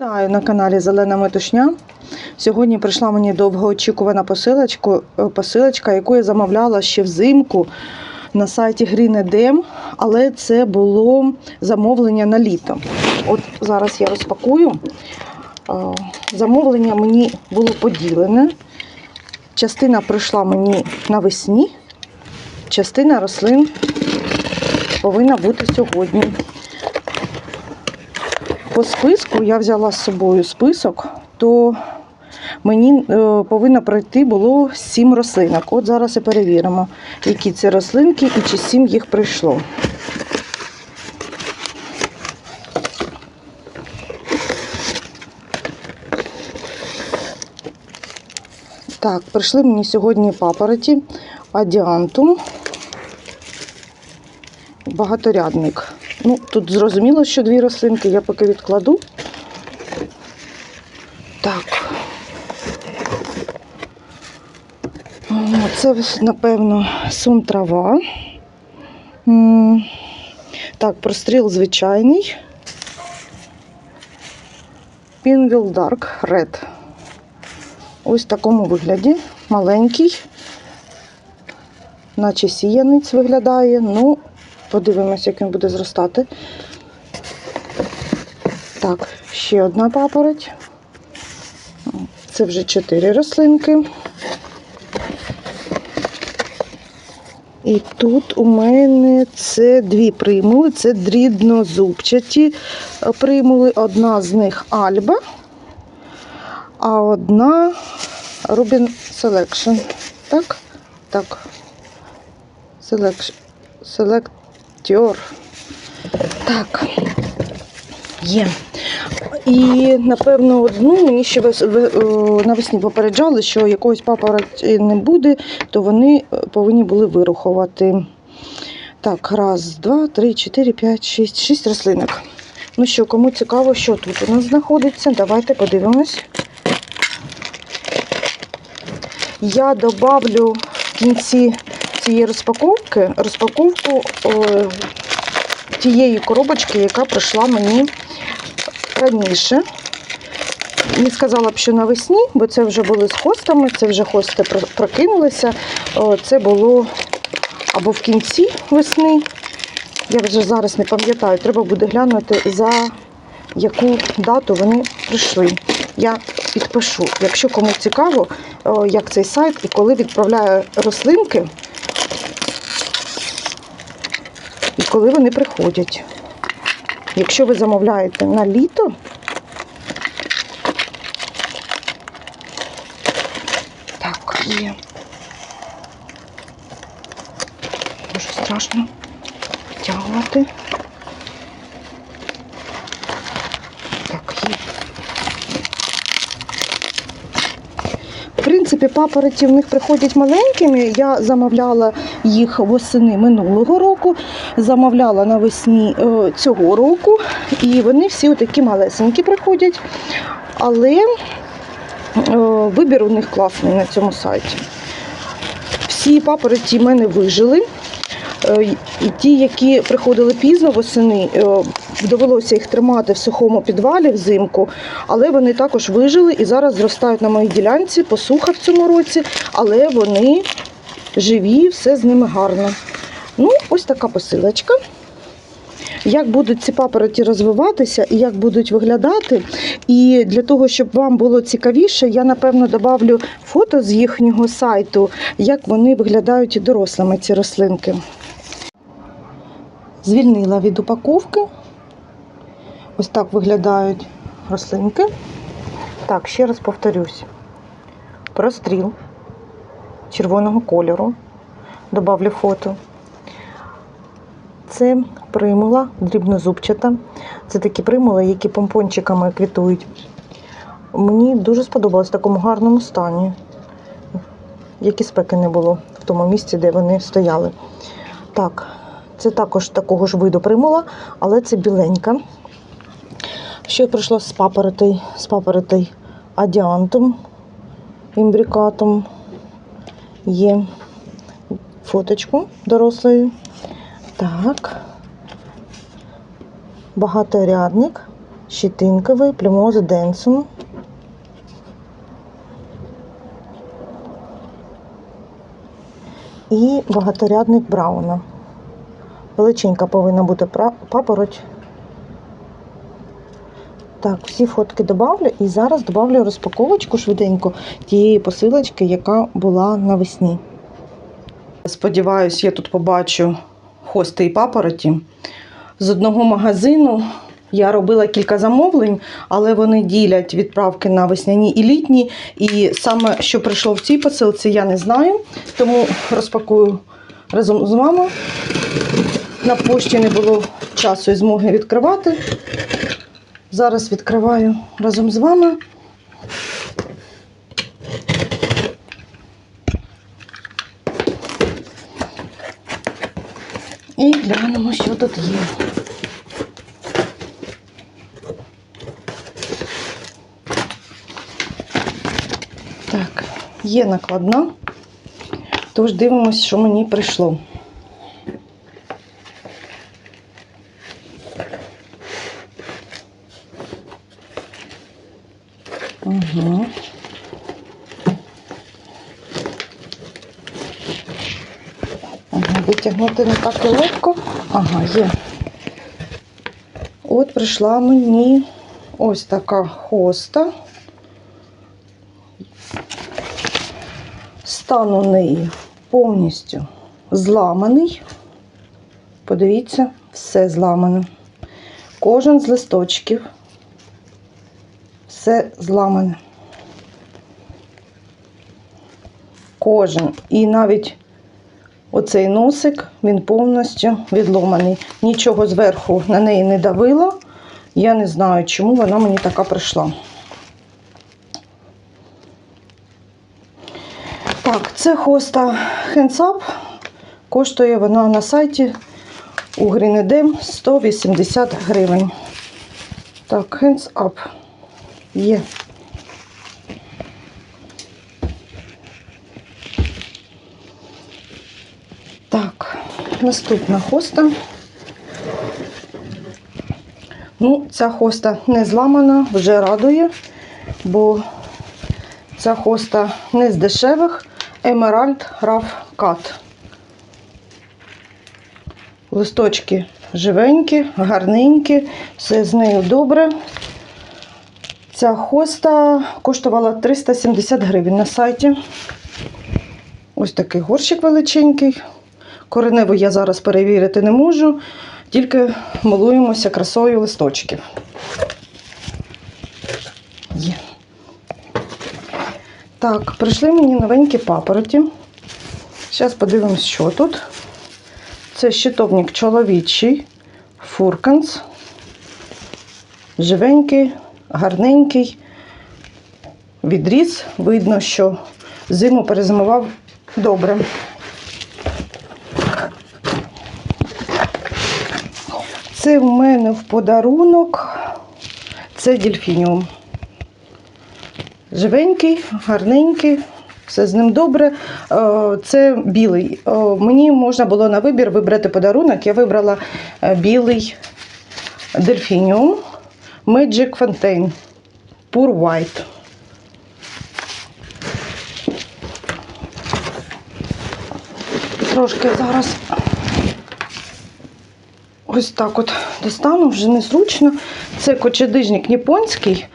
Вітаю на каналі Зелена Метушня. Сьогодні прийшла мені довгоочікувана посилочка, посилочка, яку я замовляла ще взимку на сайті Green Edem, але це було замовлення на літо. От зараз я розпакую. Замовлення мені було поділене. Частина прийшла мені навесні, частина рослин повинна бути сьогодні. По списку я взяла з собою список, то мені е, повинно пройти було сім рослинок. От зараз і перевіримо, які це рослинки і чи сім їх прийшло. Так, прийшли мені сьогодні папороті, адіантум, багаторядник. Ну, тут зрозуміло, що дві рослинки я поки відкладу. Так. О, Це, напевно, сум трава. Так, простріл звичайний. Pinwheel Dark Red. Ось в такому вигляді. Маленький. Наче сіянець виглядає. Ну, подивимось, як він буде зростати. Так, ще одна папороть. Це вже чотири рослинки. І тут у мене це дві примули, це дрібнозубчаті примули. Одна з них Альба, а одна Rubin Selection. Так? Так. Selection. Селектор. Так. Є. І, напевно, одну мені ще о, навесні попереджали, що якогось папороті не буде, то вони е, повинні були вирухувати. Так, раз, два, три, чотири, п'ять, шість. Шість рослинок. Ну що, кому цікаво, що тут у нас знаходиться, давайте подивимось. Я добавлю в кінці цієї розпаковки розпаковку о, тієї коробочки, яка прийшла мені раніше. Не сказала б, що навесні, бо це вже були з хостами, це вже хости прокинулися. О, Це було або в кінці весни. Я вже зараз не пам'ятаю, треба буде глянути, за яку дату вони прийшли. Я підпишу, якщо кому цікаво, як цей сайт і коли відправляє рослинки, і коли вони приходять. Якщо ви замовляєте на літо, так, є. Дуже страшно витягувати. Так, є. В принципі, папороті в них приходять маленькими. Я замовляла їх восени минулого року, замовляла навесні е, цього року, і вони всі такі малесенькі приходять. Але е, вибір у них класний на цьому сайті. Всі папороті в мене вижили. Е, ті, які приходили пізно восени, довелося їх тримати в сухому підвалі взимку, але вони також вижили і зараз зростають на моїй ділянці, посуха в цьому році, але вони живі, все з ними гарно. Ну, ось така посилочка. Як будуть ці папороті розвиватися і як будуть виглядати. І для того, щоб вам було цікавіше, я напевно добавлю фото з їхнього сайту, як вони виглядають і дорослими, ці рослинки. Звільнила від упаковки. Ось так виглядають рослинки. Так, ще раз повторюсь. Простріл червоного кольору. Добавлю фото. Це примула дрібнозубчата. Це такі примули, які помпончиками квітують. Мені дуже сподобалось в такому гарному стані. Як і спеки не було в тому місці, де вони стояли. Так, це також такого ж виду примула, але це біленька. Що прийшло з папоротей, з папоротей адіантом, імбрикатом. Є фоточку дорослої. Так. Багаторядник. щетинковий, плюмоза Денсон. І багаторядник Брауна. Величенька повинна бути папороть. Так, всі фотки добавлю і зараз добавлю розпаковочку швиденько тієї посилочки, яка була навесні. Сподіваюсь, я тут побачу хости і папороті. З одного магазину я робила кілька замовлень, але вони ділять відправки на весняні і літні. І саме що прийшло в цій посилці, я не знаю. Тому розпакую разом з вами. На пошті не було часу і змоги відкривати. Зараз відкриваю разом з вами. І глянемо, що тут є. Так, є накладна. Тож дивимося, що мені прийшло. Угу. Ага, витягнути не так і легко. Ага, є. От прийшла мені ось така хоста. Стан у неї повністю зламаний. Подивіться, все зламане. Кожен з листочків. Все зламане. Кожен. І навіть оцей носик, він повністю відломаний. Нічого зверху на неї не давило. Я не знаю, чому вона мені така прийшла. Так, це хоста Hands Коштує вона на сайті у Greenedem 180 гривень. Так, Up. Є. Так, наступна хоста. Ну, ця хоста не зламана, вже радує, бо ця хоста не з дешевих. Emerald Rough Cut. Листочки живенькі, гарненькі, все з нею добре. Ця хоста коштувала 370 гривень на сайті. Ось такий горщик величенький. Кореневу я зараз перевірити не можу, тільки милуємося красою листочків. Є. Так, прийшли мені новенькі папороті. Зараз подивимось, що тут. Це щитовник чоловічий, фурканс. Живенький, гарненький. Відріз. Видно, що зиму перезимував добре. Це в мене в подарунок. Це дельфініум. Живенький, гарненький, все з ним добре. Е, Це білий. Е, Мені можна було на вибір вибрати подарунок. Я вибрала е, білий дельфініум Magic Fontaine Pure White. Трошки зараз ось так от достану, вже незручно. Це кочедижник японський.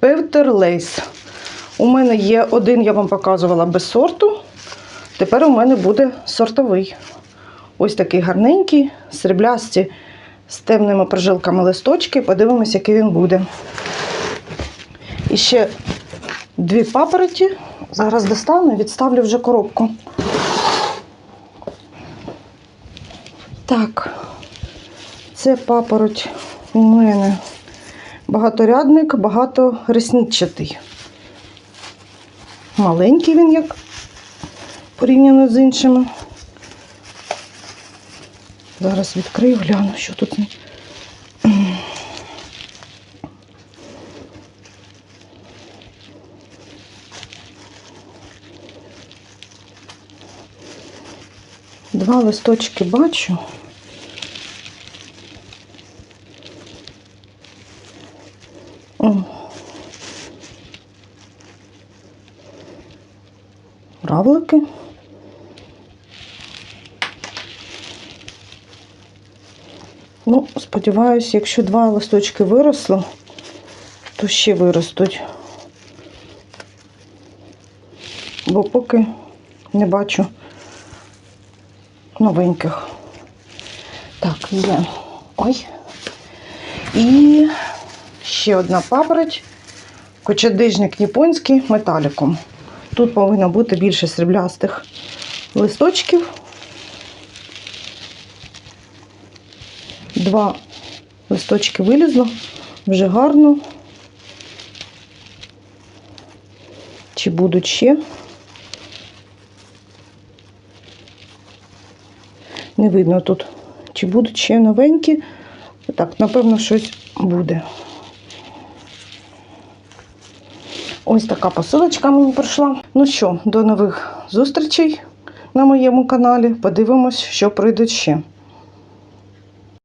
Певтерлейс. У мене є один, я вам показувала без сорту. Тепер у мене буде сортовий. Ось такий гарненький, сріблясті з темними прожилками листочки. Подивимось, який він буде. І ще дві папороті. Зараз достану і відставлю вже коробку. Так, це папороть у мене багаторядник, багаторісничатий. Маленький він, як порівняно з іншими. Зараз відкрию, гляну, що тут. Два листочки бачу. Равлики. Ну, сподіваюся, якщо два листочки виросло, то ще виростуть. Бо поки не бачу новеньких. Так, є. Ой. І ще одна папороть. Кочадижник японський металіком. Тут повинно бути більше сріблястих листочків. Два листочки вилізло, вже гарно. Чи будуть ще? Не видно тут, чи будуть ще новенькі. Так, напевно, щось буде. Ось така посилочка мені прийшла. Ну що, до нових зустрічей на моєму каналі. Подивимось, що прийдуть ще.